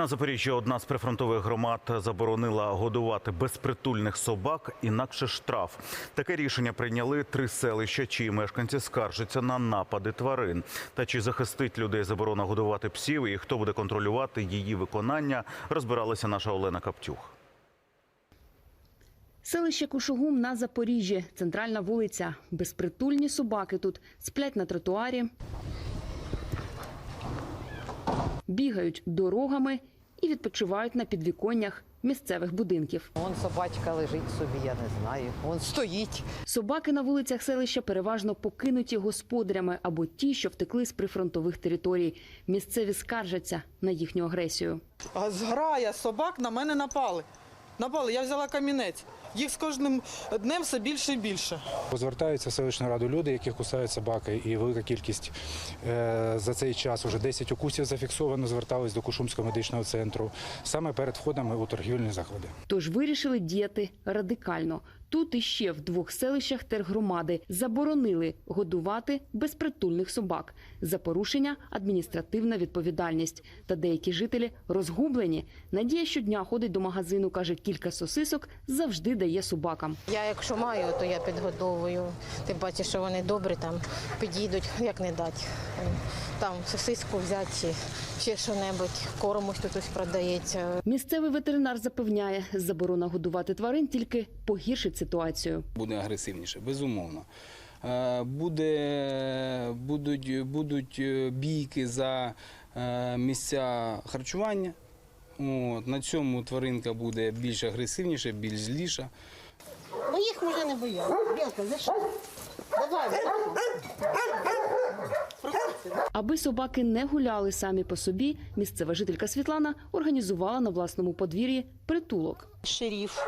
На Запоріжжі одна з прифронтових громад заборонила годувати безпритульних собак, інакше штраф. Таке рішення прийняли три селища, чиї мешканці скаржаться на напади тварин. Та чи захистить людей заборона годувати псів і хто буде контролювати її виконання, розбиралася наша Олена Каптюх. Селище Кушугум на Запоріжжі, центральна вулиця. Безпритульні собаки тут сплять на тротуарі, бігають дорогами і відпочивають на підвіконнях місцевих будинків. Вон собачка лежить собі, я не знаю. Вон стоїть. Собаки на вулицях селища переважно покинуті господарями або ті, що втекли з прифронтових територій. Місцеві скаржаться на їхню агресію. А зграя собак на мене напали. Напали, я взяла камінець. Їх з кожним днем все більше і більше. Звертаються в селищну раду люди, яких кусають собаки, і велика кількість е, за цей час уже 10 укусів зафіксовано. Звертались до Кушумського медичного центру саме перед входами у торгівельні заклади. Тож вирішили діяти радикально. Тут і ще в двох селищах тергромади заборонили годувати безпритульних собак. За порушення адміністративна відповідальність. Та деякі жителі розгублені. Надія щодня ходить до магазину, каже, кілька сосисок завжди дає собакам. Я якщо маю, то я підгодовую. Ти бачиш, що вони добрі там підійдуть, як не дати. Там сосиску взяти чи ще що-небудь, корму що тут продається. Місцевий ветеринар запевняє, заборона годувати тварин тільки погіршить ситуацію. буде агресивніше, безумовно. Е, Буде, будуть, будуть е, бійки за е, місця харчування. От, на цьому тваринка буде більш агресивніша, більш зліша. Бо їх може не бояться. Білка, за що? Давай, Аби собаки не гуляли самі по собі, місцева жителька Світлана організувала на власному подвір'ї притулок. Шеріф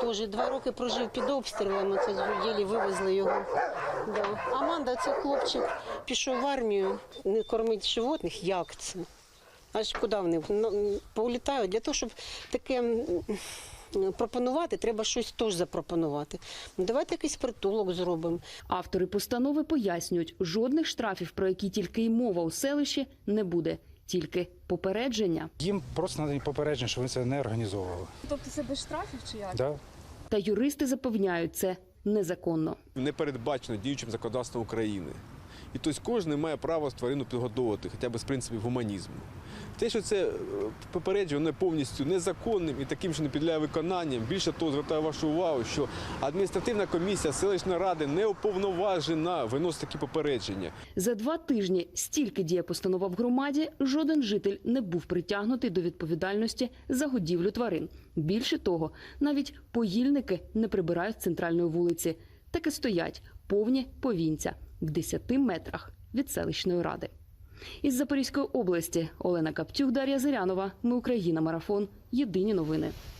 теж два роки прожив під обстрілами, це єлі вивезли його. Да. Аманда, це хлопчик, пішов в армію, не кормить животних, як це? Аж куди вони Ну, політають? Для того, щоб таке пропонувати, треба щось теж запропонувати. Ну, Давайте якийсь притулок зробимо. Автори постанови пояснюють, жодних штрафів, про які тільки й мова у селищі, не буде, тільки попередження. Їм просто надані попередження, що вони це не організовували. Тобто це без штрафів чи як? Да? Та юристи запевняють, це незаконно. не передбачено діючим законодавством України. І тобто кожен має право тварину підгодовувати, хоча б з принципів гуманізму. Те, що це е, попередження, повністю незаконним і таким, що не підлягає виконанням. Більше того, звертаю вашу увагу, що адміністративна комісія селищної ради не уповноважена виносити такі попередження. За два тижні стільки діє постанова в громаді, жоден житель не був притягнутий до відповідальності за годівлю тварин. Більше того, навіть поїльники не прибирають з центральної вулиці. Таки стоять повні повінця в 10 метрах від селищної ради. Із Запорізької області Олена Каптюх, Дар'я Зирянова. Ми Україна. Марафон. Єдині новини.